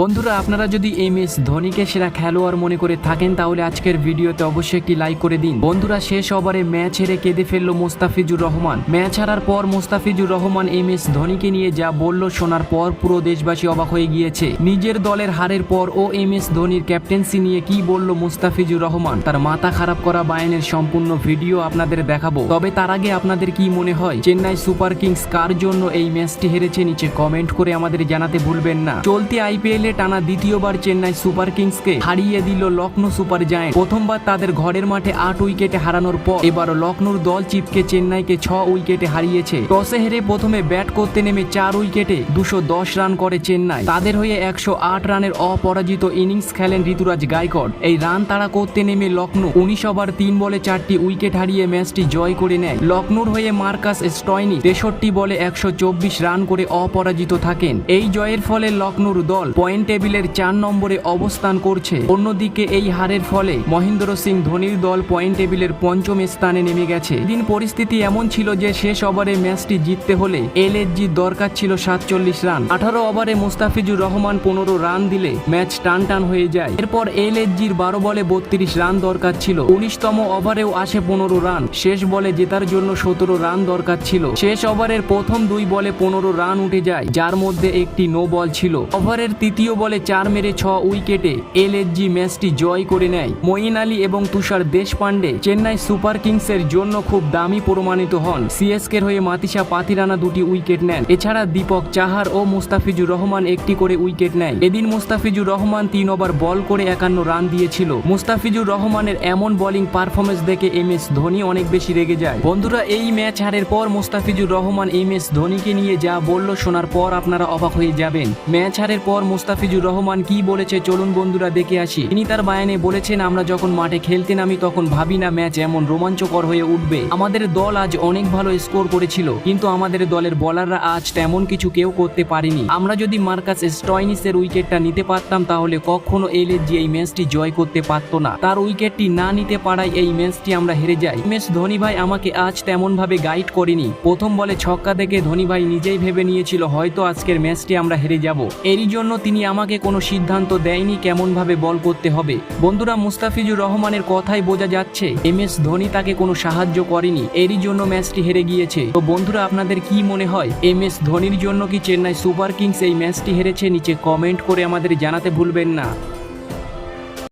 বন্ধুরা, আপনারা যদি এম এস ধোনিকে সেরা খেলোয়াড় মনে করে থাকেন, তাহলে আজকের ভিডিওতে অবশ্যই একটি লাইক করে দিন। বন্ধুরা, শেষ ওভারে ম্যাচ হেরে কেঁদে ফেলল মোস্তাফিজুর রহমান। ম্যাচ হারার পর মোস্তাফিজুর রহমান এম এস ধোনিকে নিয়ে যা বলল শোনার পর পুরো দেশবাসী অবাক হয়ে গিয়েছে। নিজের দলের হারের পর ও এম এস ধোনির ক্যাপ্টেন্সি নিয়ে কি বলল মোস্তাফিজুর রহমান? তার মাথা খারাপ করা বায়ানের সম্পূর্ণ ভিডিও আপনাদের দেখাবো। তবে তার আগে আপনাদের কি মনে হয়, চেন্নাই সুপার কিংস কার জন্য এই ম্যাচটি হেরেছে নিচে কমেন্ট করে আমাদের জানাতে ভুলবেন না। চলতি আইপিএলে টানা দ্বিতীয়বার চেন্নাই সুপার কিংসকে হারিয়ে দিল লখনৌ সুপার জায়েন্ট। প্রথমবার তাদের ঘরের মাঠে আট উইকেটে হারানোর পর এবার লখনৌর দল চিপকে চেন্নাইকে ছ উইকেটে হারিয়েছে। টসে হেরে প্রথমে ব্যাট করতে নেমে চার উইকেটে দুশো দশ রান করে চেন্নাই। তাদের হয়ে একশো আট রানের অপরাজিত ইনিংস খেলেন ঋতুরাজ গায়কড এই রান তাড়া করতে নেমে লখনৌ উনিশ ওভার তিন বলে চারটি উইকেট হারিয়ে ম্যাচটি জয় করে নেয়। লখনৌর হয়ে মার্কাস স্টয়নি তেষট্টি বলে একশো চব্বিশ রান করে অপরাজিত থাকেন। এই জয়ের ফলে লখনৌর দল পয়েন্ট টেবিলের চার নম্বরে অবস্থান করছে। অন্যদিকে এই হারের ফলে মহেন্দ্র সিং ধোনির দল পয়েন্ট টেবিলের পঞ্চম স্থানে নেমে গেছে। দিন পরিস্থিতি এমন ছিল যে শেষ ওভারে ম্যাচটি জিততে হলে এলএসজি দরকার ছিল সাতচল্লিশ রান। আঠারো ওভারে মুস্তাফিজুর রহমান পনেরো রান দিলে ম্যাচ টান টান হয়ে যায়। এরপর এলএসজির বারো বলে বত্রিশ রান দরকার ছিল। উনিশতম ওভারেও আসে পনেরো রান। শেষ বলে জেতার জন্য সতেরো রান দরকার ছিল। শেষ ওভারের প্রথম দুই বলে পনেরো রান উঠে যায়, যার মধ্যে একটি নো বল ছিল। ওভারের তৃতীয় বলে চার মেরে ছ উইকেটে এলএসজি ম্যাচটি জয় করে নেয়। মঈন আলী এবং তুষার দেশপান্ডে চেন্নাই সুপার কিংসের জন্য খুব দামি প্রমাণিত হন। সিএসকের হয়ে মাতিসা পাতিরানা দুটি উইকেট নেন। এছাড়া দীপক চাহার ও মুস্তাফিজুর রহমান একটি করে উইকেট নেয়। এদিন মুস্তাফিজুর রহমান তিন ওভার বল করে একান্ন রান দিয়েছিল। মুস্তাফিজুর রহমানের এমন বোলিং পারফরমেন্স দেখে এম এস ধোনি অনেক বেশি রেগে যায়। বন্ধুরা, এই ম্যাচ হারের পর মুস্তাফিজুর রহমান এম এস ধোনিকে নিয়ে যা বলল শোনার পর আপনারা অবাক হয়ে যাবেন। ম্যাচ হারের পর মুস্তাফিজুর রহমান কি বলেছে চলুন বন্ধুরা দেখে আসি। তিনি তার বায়ানে বলেছেন, আমরা যখন মাঠে খেলতে নামি, তখন ভাবি না ম্যাচ এমন রোমাঞ্চকর হয়ে উঠবে। আমাদের দল আজ অনেক ভালো স্কোর করেছিল, কিন্তু আমাদের দলের বলাররা আজ তেমন কিছু কেউ করতে পারেনি। আমরা যদি মার্কাস স্টয়নিসের উইকেটটা নিতে পারতাম, তাহলে কখনো এলএসজি এই ম্যাচটি জয় করতে পারতো না। তার উইকেটটি না নিতে পারায় এই ম্যাচটি আমরা হেরে যাই। এস ধোনি ভাই আমাকে আজ তেমন ভাবে গাইড করেনি। প্রথম বলে ছক্কা দেখে ধোনি ভাই নিজেই ভেবে নিয়েছিল, হয়তো আজকের ম্যাচটি আমরা হেরে যাব। এরই জন্য তিনি আমাকে কোনো সিদ্ধান্ত দেয়নি কেমনভাবে বল করতে হবে। বন্ধুরা, মুস্তাফিজুর রহমানের কথাই বোঝা যাচ্ছে। এম এস ধোনি তাকে কোনো সাহায্য করেনি। এরই জন্য ম্যাচটি হেরে গিয়েছে। তো বন্ধুরা, আপনাদের কি মনে হয়? এম এস ধোনির জন্য কি চেন্নাই সুপার কিংস এই ম্যাচটি হেরেছে? নিচে কমেন্ট করে আমাদের জানাতে ভুলবেন না।